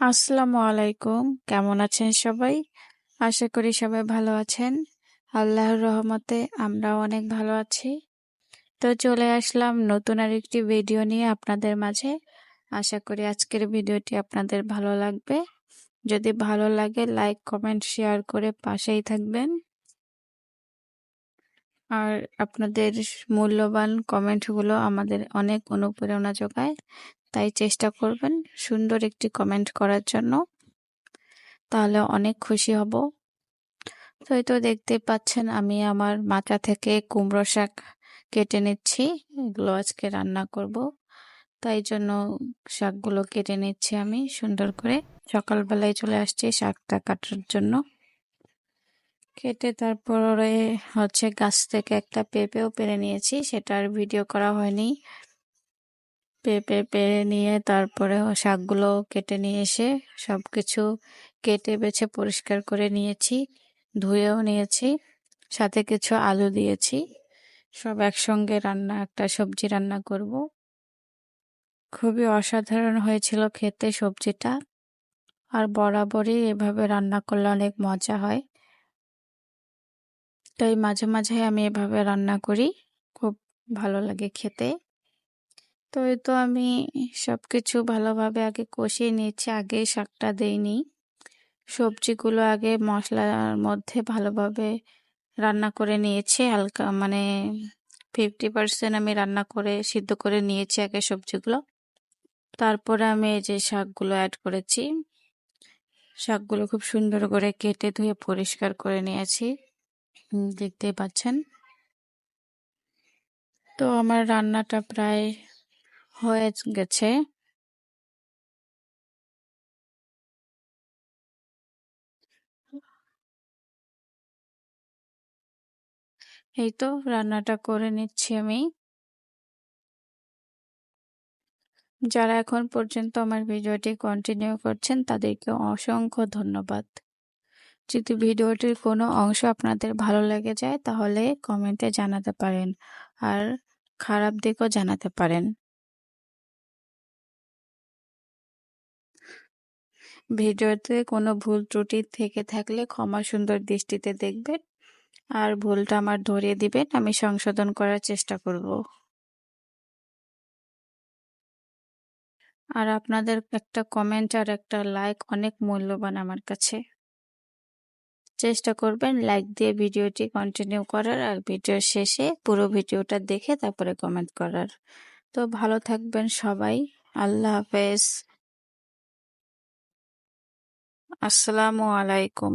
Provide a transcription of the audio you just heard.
আসসালামু আলাইকুম। কেমন আছেন সবাই? আশা করি সবাই ভালো আছেন। আল্লাহর রহমতে আমরা অনেক ভালো আছি। তো চলে আসলাম নতুন আর একটি ভিডিও নিয়ে আপনাদের মাঝে। আশা করি আজকের ভিডিওটি আপনাদের ভালো লাগবে। যদি ভালো লাগে, লাইক, কমেন্ট, শেয়ার করে পাশেই থাকবেন। আর আপনাদের মূল্যবান কমেন্টগুলো আমাদের অনেক অনুপ্রেরণা যোগায়। তাই চেষ্টা করবেন সুন্দর একটি কমেন্ট করার জন্য। তাহলে অনেক খুশি হব। তো তো দেখতে পাচ্ছেন আমি আমার মাথা থেকে কুমড়ো শাক কেটে নিচ্ছি, এগুলো আজকে রান্না করব। তাই জন্য শাকগুলো কেটে নিচ্ছি আমি সুন্দর করে। সকালবেলায় চলে আসছি শাকটা কাটার জন্য। কেটে তারপরে হচ্ছে গাছ থেকে একটা পেঁপেও পেরে নিয়েছি সেটার ভিডিও করা হয়নি। পেঁপে পেরে নিয়ে তারপরে শাকগুলো কেটে নিয়ে এসে সব কিছু কেটে বেছে পরিষ্কার করে নিয়েছি, ধুয়েও নিয়েছি, সাথে কিছু আলু দিয়েছি। সব একসঙ্গে রান্না, একটা সবজি রান্না করব। খুবই অসাধারণ হয়েছিল খেতে সবজিটা। আর বরাবরই এভাবে রান্না করলে অনেক মজা হয়। তাই মাঝে মাঝে আমি এভাবে রান্না করি, খুব ভালো লাগে খেতে। তো এই তো আমি সব কিছু ভালোভাবে আগে কষিয়ে নিয়েছি, আগে শাকটা দেইনি। সবজিগুলো আগে মশলার মধ্যে ভালোভাবে রান্না করে নিয়েছি, হালকা মানে ফিফটি পার্সেন্ট আমি রান্না করে সিদ্ধ করে নিয়েছি আগে সবজিগুলো। তারপরে আমি এই যে শাকগুলো অ্যাড করেছি, শাকগুলো খুব সুন্দর করে কেটে ধুয়ে পরিষ্কার করে নিয়েছি দেখতেই পাচ্ছেন। তো আমার রান্নাটা প্রায় হয়ে গেছে। এই তো রান্নাটা করে নিচ্ছি আমি। যারা এখন পর্যন্ত আমার ভিডিওটি কন্টিনিউ করছেন, তাদেরকে অসংখ্য ধন্যবাদ। যদি ভিডিওটির কোনো অংশ আপনাদের ভালো লেগে যায়, তাহলে কমেন্টে জানাতে পারেন, আর খারাপ দিকও জানাতে পারেন। ভিডিওতে কোনো ভুল ত্রুটি থেকে থাকলে ক্ষমা সুন্দর দৃষ্টিতে দেখবেন। আর ভুলটা আমার ধরিয়ে দিবেন, আমি সংশোধন করার চেষ্টা করব। আর আপনাদের একটা কমেন্ট আর একটা লাইক অনেক মূল্যবান আমার কাছে। চেষ্টা করবেন লাইক দিয়ে ভিডিওটি কন্টিনিউ করার আর ভিডিওর শেষে পুরো ভিডিওটা দেখে তারপরে কমেন্ট করার। তো ভালো থাকবেন সবাই, আল্লাহ হাফেজ। আসসালামু আলাইকুম।